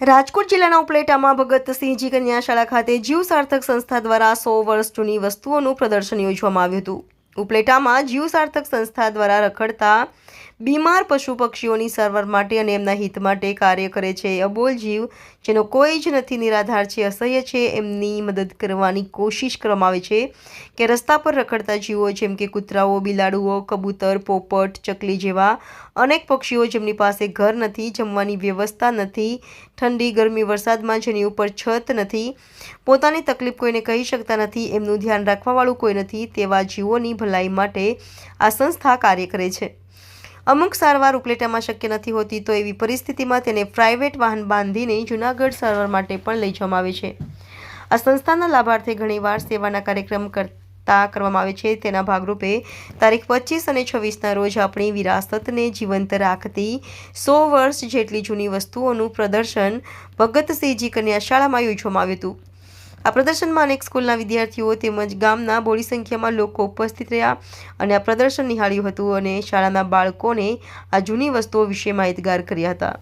રાજકોટ જિલ્લાના ઉપલેટામાં ભગતસિંહજી કન્યા શાળા ખાતે જીવ સાર્થક સંસ્થા દ્વારા સો વર્ષ જૂની વસ્તુઓનું પ્રદર્શન યોજવામાં આવ્યું હતું. ઉપલેટામાં જીવ સાર્થક સંસ્થા દ્વારા રખડતા બીમાર પશુ પક્ષીઓની સારવાર માટે અને એમના હિત માટે કાર્ય કરે છે. અબોલ જીવ, જેનો કોઈ જ નથી, નિરાધાર છે, અસહ્ય છે, એમની મદદ કરવાની કોશિશ કરવામાં છે કે રસ્તા પર રખડતા જીવો જેમ કે કૂતરાઓ, બિલાડુઓ, કબૂતર, પોપટ, ચકલી જેવા અનેક પક્ષીઓ જેમની પાસે ઘર નથી, જમવાની વ્યવસ્થા નથી, ઠંડી, ગરમી, વરસાદમાં જેની ઉપર છત નથી, પોતાની તકલીફ કોઈને કહી શકતા નથી, એમનું ધ્યાન રાખવાવાળું કોઈ નથી, તેવા જીવોની ભલાઈ માટે આ સંસ્થા કાર્ય કરે છે. અમુક સારવાર ઉપલેટામાં શક્ય નથી હોતી, તો એવી પરિસ્થિતિમાં તેને પ્રાઇવેટ વાહન બાંધીને જૂનાગઢ સારવાર માટે પણ લઈ જવામાં આવે છે. આ સંસ્થાના લાભાર્થે ઘણીવાર સેવાના કાર્યક્રમ કરતા કરવામાં આવે છે. તેના ભાગરૂપે તારીખ પચીસ અને છવ્વીસના રોજ આપણી વિરાસતને જીવંત રાખતી સો વર્ષ જેટલી જૂની વસ્તુઓનું પ્રદર્શન ભગતસિંહજી કન્યાશાળામાં યોજવામાં આવ્યું હતું. આ પ્રદર્શનમાં અનેક સ્કૂલના વિદ્યાર્થીઓ તેમજ ગામના બોડી સંખ્યામાં લોકો ઉપસ્થિત રહ્યા અને આ પ્રદર્શન નિહાળ્યું હતું અને શાળાના બાળકોને આ જૂની વસ્તુઓ વિશે માહિતગાર કર્યા હતા.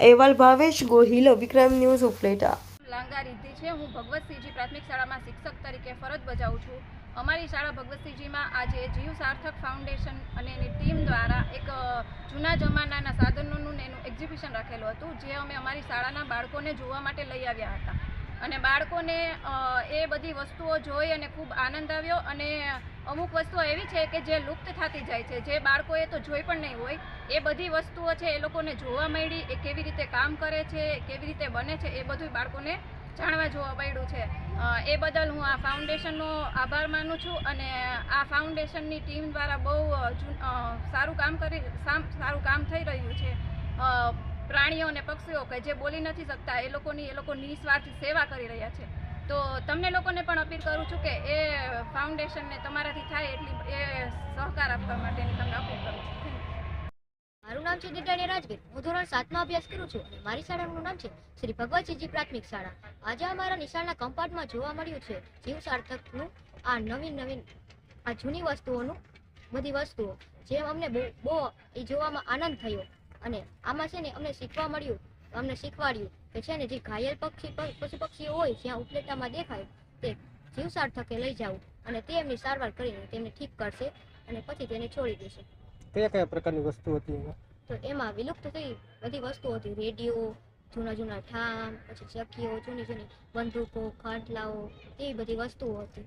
અહેવાલ ભાવેશ ગોહિલ, વિક્રમ ન્યૂઝ ઉપલેટા. લાંગા રીતિ છે. હું ભગવતસિંહજી પ્રાથમિક શાળામાં શિક્ષક તરીકે ફરજ બજાવું છું. અમારી શાળા ભગવતસિંહજીમાં આજે જીવ સાર્થક ફાઉન્ડેશન અને એની ટીમ દ્વારા એક જૂના જમાનાના સાધનોનું એનું એક્ઝિબિશન રાખેલું હતું, જે અમે અમારી શાળાના બાળકોને જોવા માટે લઈ આવ્યા હતા. અને બાળકોને એ બધી વસ્તુઓ જોઈ અને ખૂબ આનંદ આવ્યો. અને અમુક વસ્તુઓ એવી છે કે જે લુપ્ત થતી જાય છે, જે બાળકોએ તો જોઈ પણ નહીં હોય. એ બધી વસ્તુઓ છે એ લોકોને જોવા મળી, એ કેવી રીતે કામ કરે છે કેવી રીતે બને છે, એ બધું બાળકોને જાણવા જોવા મળ્યું છે. એ બદલ હું આ ફાઉન્ડેશનનો આભાર માનું છું અને આ ફાઉન્ડેશનની ટીમ દ્વારા બહુ સારું કામ કરી સારું કામ થઈ રહ્યું છે. પ્રાણીઓ અને પક્ષીઓ કે જે બોલી નથી શકતા, એ લોકોની, એ લોકો નિસ્વાર્થ સેવા કરી રહ્યા છે. તો તમને લોકોને પણ અપીલ કરું છું કે એ ફાઉન્ડેશનને તમારાથી થાય એટલી એ સહકાર આપવા માટેની તમને અપીલ કરું છું. મારું નામ છે દીટાણી રાજવીર. હું ધોરણ સાતમાં અભ્યાસ કરું છું અને મારી શાળાનું નામ છે શ્રી ભગવતસિંહજી પ્રાથમિક શાળા. આજે અમારા નિશાળના કમ્પાર્ટમાં જોવા મળ્યું છે જીવ સાર્થકનું આ નવીન નવીન, આ જૂની વસ્તુઓનું બધી વસ્તુઓ. જે અમને બહુ એ જોવામાં આનંદ થયો. અને આમાં છે ને અમને શીખવા મળ્યું અમને શીખવાડ્યું કે છે ને જે ઘાયલ પક્ષી પશુ પક્ષીઓ હોય જ્યાં ઉપલેટામાં દેખાય તે જીવસાર થકે લઈ જાઉં અને તે એમની સારવાર કરીને તેમને ઠીક કરશે અને પછી તેને છોડી દેશે. કયા કયા પ્રકારની વસ્તુ હતી તો એમાં વિલુપ્ત થઈ બધી વસ્તુઓ હતી રેડિયો જૂના જૂના ઠામ પછી ચકીઓ જૂની જૂની બંદૂકો ખાટલાઓ એવી બધી વસ્તુઓ હતી.